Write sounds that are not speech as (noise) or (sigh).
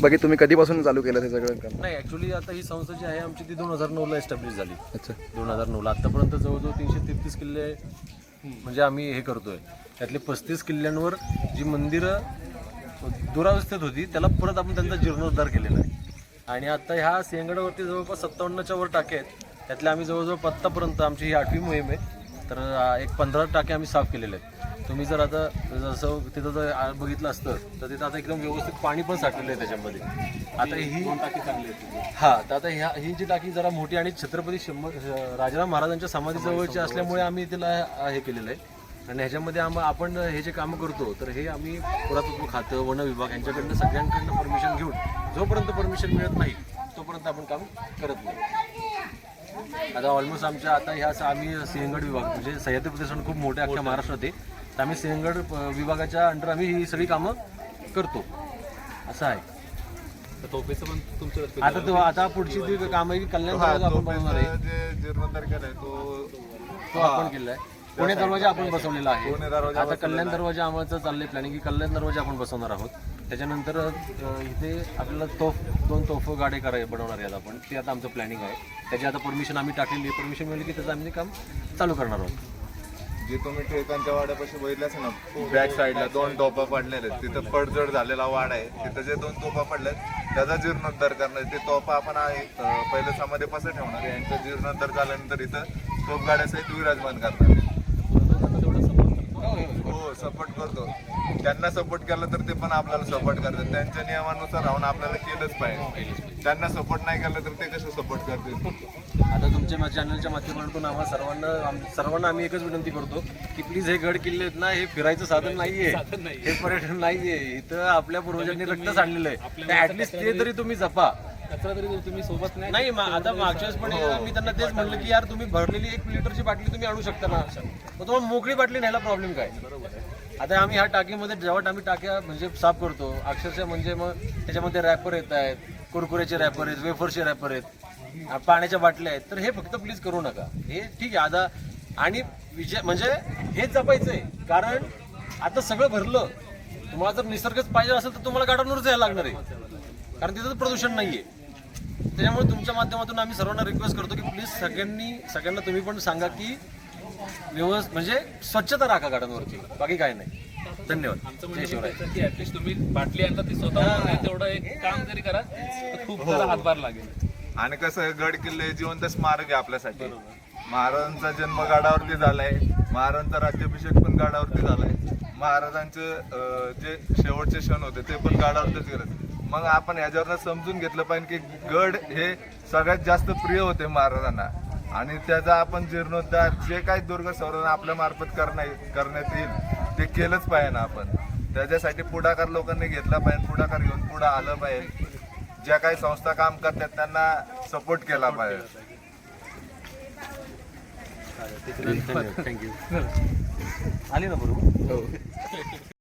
बाकी तुम्ही कधीपासून चालू केलं सगळं काम? नाही ॲक्च्युली आता ही संस्था जी आहे आमची ती दोन हजार नऊला एस्टॅब्लिश झाली. अच्छा. दोन हजार नऊला. आत्तापर्यंत जवळजवळ तीनशे तेहतीस किल्ले म्हणजे आम्ही हे करतोय. त्यातले पस्तीस किल्ल्यांवर जी मंदिरं दुरावस्थेत होती त्याला परत आपण त्यांचा जीर्णोद्धार केलेला आहे. आणि आता ह्या सिंहगडावरती जवळपास सत्तावन्नच्या वर टाके आहेत. त्यातले आम्ही जवळजवळ पत्तापर्यंत आमची ही आठवी मोहीम आहे. तर एक पंधरा टाके आम्ही साफ केलेले आहेत. तुम्ही जर आता जसं तिथं जर बघितलं असतं तर तिथं आता एकदम व्यवस्थित पाणी पण साठलेलं आहे त्याच्यामध्ये. आता ही टाकी चांगली हा तर आता ह्या ही जी टाकी जरा मोठी आणि छत्रपती शंभर राजाराम महाराजांच्या समाधीजवळची असल्यामुळे आम्ही तिला हे केलेलं आहे. आणि ह्याच्यामध्ये आम आपण हे जे कामं करतो तर हे आम्ही पुरातत्व खातं वन विभाग यांच्याकडनं सगळ्यांकडनं परमिशन घेऊन जोपर्यंत परमिशन मिळत नाही तोपर्यंत आपण काम करत नाही. आता ऑलमोस्ट आमच्या आता ह्या आम्ही सिंहगड विभाग म्हणजे सह्याद्री प्रदेशात खूप मोठ्या अख्ख्या महाराष्ट्रात आहे. तर आम्ही सिंहगड विभागाच्या अंडर आम्ही ही सगळी कामं करतो. असं आहे. तोफेचं पण तुमचं आता तो आता पुढची जी कामं आहे की कल्याण दरवाजा आपण बनवणार आहे जे जीर्णोद्धार केलाय तो तो आपण केलाय. पुणे दरवाजा आपण बसवलेला आहे. आता कल्याण दरवाजा आम्हाला चाललंय प्लॅनिंग की कल्याण दरवाजा आपण बसवणार आहोत. त्याच्यानंतर अ, इथे आपल्याला तोफ दोन तोफ गाडे कराय बनवणार आहेत आपण. ते आता आमचं प्लॅनिंग आहे. त्याची आता परमिशन आम्ही टाकलेली आहे. परमिशन मिळाली की त्याचं आम्ही काम चालू करणार आहोत. जे तुम्ही टिळकांच्या वाड्यापाशी बघितल्यास ना बॅक साईडला दोन टोपा पडलेले आहेत. तिथं पडझड झालेला वाडा आहे. तिथं जे दोन तोपा पडल्यात त्याचा जीर्णोद्धार करणार ते तोपा आपण आहे अं, समाधी कसं ठेवणार आहे. यांचा जीर्णोद्धार झाल्यानंतर इथं तोप गाड्यासाठी विराजमान करणार सपोर्ट करतो. त्यांना सपोर्ट केला तर ते पण आपल्याला सपोर्ट करतात. त्यांच्या नियमानुसार राहून आपल्याला केलंच पाहिजे. त्यांना सपोर्ट नाही केलं तर ते कसं सपोर्ट करतील? आता तुमच्या चॅनलच्या माध्यमातून आम्हा सर्वांना सर्वांना आम्ही एकच विनंती करतो की प्लीज हे गड किल्ले आहेत ना हे फिरायचं साधन नाहीये. हे पर्यटन नाहीये. इथं आपल्या पूर्वजांनी रक्त सांडलेलं आहे. ऍटलिस्ट ते तरी तुम्ही जपा. कचरा तरी तुम्ही सोबत नाही? मा- आता मागच्या वेळेस पण मी त्यांना तेच म्हणलं की यार तुम्ही भरलेली एक लिटरची बाटली तुम्ही आणू शकता ना? मग तुम्हाला मोकळी बाटली न्यायला प्रॉब्लेम काय? आता आम्ही ह्या टाकीमध्ये जेव्हा आम्ही टाक्या म्हणजे साफ करतो अक्षरशः म्हणजे मग त्याच्यामध्ये रॅपर येत आहेत कुरकुऱ्याचे रॅपर आहेत वेफरचे रॅपर आहेत आ, पाण्याच्या बाटल्या आहेत. तर हे फक्त प्लीज करू नका. हे ठीक आहे आता आणि विजय म्हणजे हेच जपायचंय. कारण आता सगळं भरलं. तुम्हाला जर निसर्गच पाहिजे असेल तर तुम्हाला गार्डनवरच यायला लागणार आहे. कारण तिथं तर प्रदूषण नाहीये. त्याच्यामुळे तुमच्या माध्यमातून आम्ही सर्वांना रिक्वेस्ट करतो की प्लीज सगळ्यांनी सगळ्यांना तुम्ही पण सांगा की व्यवस्थ म्हणजे स्वच्छता राखा गार्डनवरती बाकी काय नाही. धन्यवाद. आमचं जय म्हणणं शिवराय ऍटलीस्ट तुम्ही बाटली आणता ती स्वतः नाही तेवढं एक काम जरी करा तर खूप त्याला हातभार लागेल. आणि कसं आहे, गड किल्ले हे जिवंत स्मारक आहे आपल्यासाठी. महाराजांचा जन्म गडावरती झालाय. महाराजांचा राज्याभिषेक पण गडावरती झालाय. महाराजांचे जे शेवटचे क्षण होते ते पण गडावरतीच गेले मग आपण ह्याच्यावरनं समजून घेतलं पाहिजे की गड हे सगळ्यात जास्त प्रिय होते महाराजांना. आणि त्याचा आपण जीर्णोद्धार जे काही दुर्ग संवर्धन आपल्या मार्फत करण्या करण्यात येईल ते केलंच पाहिजे ना आपण. त्याच्यासाठी पुढाकार लोकांनी घेतला पाहिजे पुढाकार घेऊन पुढे आलं पाहिजे. ज्या काही संस्था काम करतात त्यांना सपोर्ट केला पाहिजे. थँक्यू आली ना बरोबर? हो. (laughs)